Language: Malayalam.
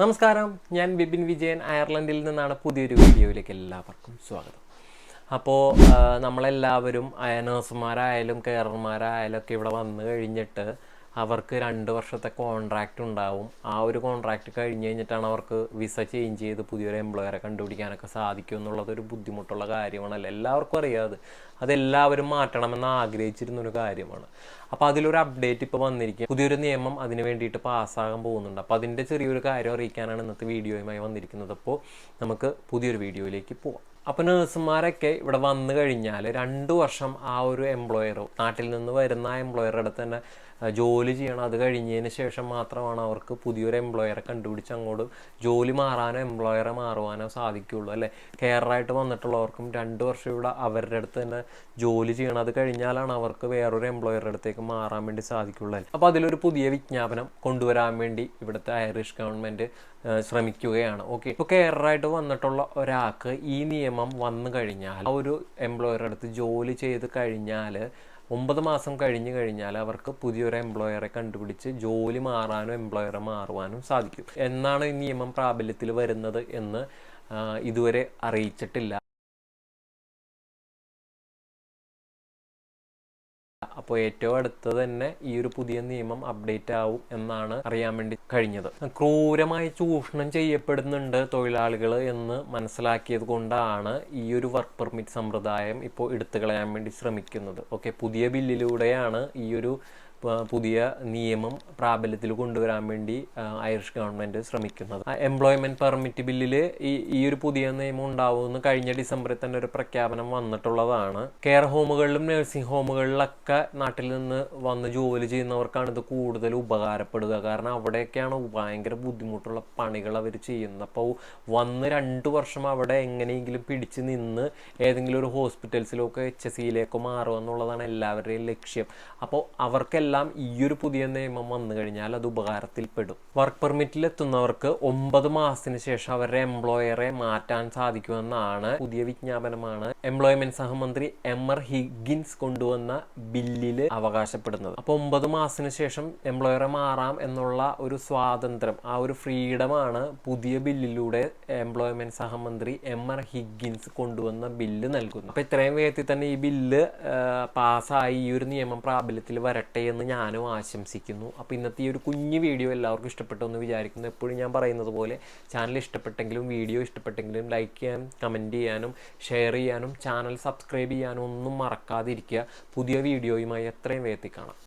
നമസ്കാരം. ഞാൻ ബിബിൻ വിജയൻ അയർലൻഡിൽ നിന്നാണ് പുതിയൊരു വീഡിയോയിലേക്ക് എല്ലാവർക്കും സ്വാഗതം. അപ്പോൾ നമ്മളെല്ലാവരും നഴ്സുമാരായാലും കെയർമാരായാലും ഒക്കെ ഇവിടെ വന്നു കഴിഞ്ഞിട്ട് അവർക്ക് രണ്ട് വർഷത്തെ കോൺട്രാക്റ്റ് ഉണ്ടാവും. ആ ഒരു കോൺട്രാക്റ്റ് കഴിഞ്ഞ് കഴിഞ്ഞിട്ടാണ് അവർക്ക് വിസ ചേഞ്ച് ചെയ്ത് പുതിയൊരു എംപ്ലോയറെ കണ്ടുപിടിക്കാനൊക്കെ സാധിക്കും എന്നുള്ളത് ഒരു ബുദ്ധിമുട്ടുള്ള കാര്യമാണല്ലോ? എല്ലാവർക്കും അറിയാതെ അതെല്ലാവരും മാറ്റണമെന്ന് ആഗ്രഹിച്ചിരുന്ന ഒരു കാര്യമാണ്. അപ്പോൾ അതിലൊരു അപ്ഡേറ്റ് ഇപ്പോൾ വന്നിരിക്കും പുതിയൊരു നിയമം അതിന് വേണ്ടിയിട്ട് പാസ്സാകാൻ പോകുന്നുണ്ട്. അപ്പോൾ അതിന്റെ ചെറിയൊരു കാര്യം അറിയിക്കാനാണ് ഇന്നത്തെ വീഡിയോയുമായി വന്നിരിക്കുന്നത്. അപ്പോൾ നമുക്ക് പുതിയൊരു വീഡിയോയിലേക്ക് പോവാം. അപ്പോൾ നഴ്സുമാരൊക്കെ ഇവിടെ വന്നു കഴിഞ്ഞാൽ രണ്ട് വർഷം ആ ഒരു എംപ്ലോയർ നാട്ടിൽ നിന്ന് വരുന്ന ആ എംപ്ലോയറുടെ അടുത്ത് തന്നെ ജോലി ചെയ്യണം. അത് കഴിഞ്ഞതിന് ശേഷം മാത്രമാണ് അവർക്ക് പുതിയൊരു എംപ്ലോയറെ കണ്ടുപിടിച്ച് അങ്ങോട്ട് ജോലി മാറാനോ എംപ്ലോയറെ മാറുവാനോ സാധിക്കുകയുള്ളൂ അല്ലേ? കെയറായിട്ട് വന്നിട്ടുള്ളവർക്കും രണ്ട് വർഷം ഇവിടെ അവരുടെ അടുത്ത് തന്നെ ജോലി ചെയ്യണം. അത് കഴിഞ്ഞാലാണ് അവർക്ക് വേറൊരു എംപ്ലോയറുടെ അടുത്തേക്ക് മാറാൻ വേണ്ടി സാധിക്കുള്ളൂ അപ്പോൾ അതിലൊരു പുതിയ വിജ്ഞാപനം കൊണ്ടുവരാൻ വേണ്ടി ഇവിടുത്തെ ഐറിഷ് ഗവൺമെന്റ് ശ്രമിക്കുകയാണ്. ഓക്കെ. ഇപ്പോൾ കെയറായിട്ട് വന്നിട്ടുള്ള ഒരാൾക്ക് ഈ നിയമം വന്നു കഴിഞ്ഞാൽ ആ ഒരു എംപ്ലോയറുടെ അടുത്ത് ജോലി ചെയ്ത് കഴിഞ്ഞാൽ ഒമ്പത് മാസം കഴിഞ്ഞു കഴിഞ്ഞാൽ അവർക്ക് പുതിയൊരു എംപ്ലോയറെ കണ്ടുപിടിച്ച് ജോലി മാറാനും എംപ്ലോയറെ മാറുവാനും സാധിക്കും. എന്നാണ് ഈ നിയമം പ്രാബല്യത്തിൽ വരുന്നത് എന്ന് ഇതുവരെ അറിയിച്ചിട്ടില്ല. അപ്പോൾ ഏറ്റവും അടുത്ത് തന്നെ ഈ ഒരു പുതിയ നിയമം അപ്ഡേറ്റ് ആവും എന്നാണ് അറിയാൻ വേണ്ടി കഴിഞ്ഞത്. ക്രൂരമായി ചൂഷണം ചെയ്യപ്പെടുന്നുണ്ട് തൊഴിലാളികൾ എന്ന് മനസ്സിലാക്കിയത് കൊണ്ടാണ് ഈ ഒരു വർക്ക് പെർമിറ്റ് സമ്പ്രദായം ഇപ്പോൾ എടുത്തു കളയാൻ വേണ്ടി ശ്രമിക്കുന്നത്. ഓക്കെ പുതിയ ബില്ലിലൂടെയാണ് ഈ ഒരു പുതിയ നിയമം പ്രാബല്യത്തിൽ കൊണ്ടുവരാൻ വേണ്ടി ഐറിഷ് ഗവൺമെന്റ് ശ്രമിക്കുന്നത്. എംപ്ലോയ്മെന്റ് പെർമിറ്റ് ബില്ലിൽ ഈ ഈ ഒരു പുതിയ നിയമം ഉണ്ടാവുമെന്ന് കഴിഞ്ഞ ഡിസംബറിൽ തന്നെ ഒരു പ്രഖ്യാപനം വന്നിട്ടുള്ളതാണ്. കെയർ ഹോമുകളിലും നഴ്സിംഗ് ഹോമുകളിലൊക്കെ നാട്ടിൽ നിന്ന് വന്ന് ജോലി ചെയ്യുന്നവർക്കാണ് ഇത് കൂടുതൽ ഉപകാരപ്പെടുക. കാരണം അവിടെയൊക്കെയാണ് ഭയങ്കര ബുദ്ധിമുട്ടുള്ള പണികൾ അവർ ചെയ്യുന്നത്. അപ്പോൾ വന്ന് രണ്ട് വർഷം അവിടെ എങ്ങനെയെങ്കിലും പിടിച്ച് നിന്ന് ഏതെങ്കിലും ഒരു ഹോസ്പിറ്റൽസിലോ ഒക്കെ എച്ച് എസ് സിയിലേക്കോ മാറുക എന്നുള്ളതാണ് എല്ലാവരുടെയും ലക്ഷ്യം. അപ്പോൾ അവർക്കെല്ലാം ഈ ഒരു പുതിയ നിയമം വന്നു കഴിഞ്ഞാൽ അത് ഉപകാരത്തിൽപ്പെടും. വർക്ക് പെർമിറ്റിൽ എത്തുന്നവർക്ക് ഒമ്പത് മാസത്തിന് ശേഷം അവരുടെ എംപ്ലോയറെ മാറ്റാൻ സാധിക്കുമെന്നാണ് പുതിയ വിജ്ഞാപനമാണ് എംപ്ലോയ്മെന്റ് സഹമന്ത്രി എം ആർ ഹിഗിൻസ് കൊണ്ടുവന്ന ബില്ലിൽ അവകാശപ്പെടുന്നത്. അപ്പോൾ ഒമ്പത് മാസത്തിന് ശേഷം എംപ്ലോയറെ മാറാം എന്നുള്ള ഒരു സ്വാതന്ത്ര്യം ആ ഒരു ഫ്രീഡമാണ് പുതിയ ബില്ലിലൂടെ എംപ്ലോയ്മെന്റ് സഹമന്ത്രി എം ആർ ഹിഗിൻസ് കൊണ്ടുവന്ന ബില്ല് നൽകുന്നത്. അപ്പോൾ ഇത്രയും വേഗത്തിൽ തന്നെ ഈ ബില്ല് പാസ്സായി ഈ ഒരു നിയമം പ്രാബല്യത്തിൽ വരട്ടെ എന്ന് ഞാനും ആശംസിക്കുന്നു. അപ്പോൾ ഇന്നത്തെ ഈ ഒരു കുഞ്ഞു വീഡിയോ എല്ലാവർക്കും ഇഷ്ടപ്പെട്ടു എന്ന് വിചാരിക്കുന്നു. എപ്പോഴും ഞാൻ പറയുന്നത് പോലെ ചാനൽ ഇഷ്ടപ്പെട്ടെങ്കിലും വീഡിയോ ഇഷ്ടപ്പെട്ടെങ്കിലും ലൈക്ക് ചെയ്യാനും കമന്റ് ചെയ്യാനും ഷെയർ ചെയ്യാനും ചാനൽ സബ്സ്ക്രൈബ് ചെയ്യാനും ഒന്നും മറക്കാതിരിക്കുക. പുതിയ വീഡിയോയുമായി എത്രയും വേഗത്തിൽ കാണാം.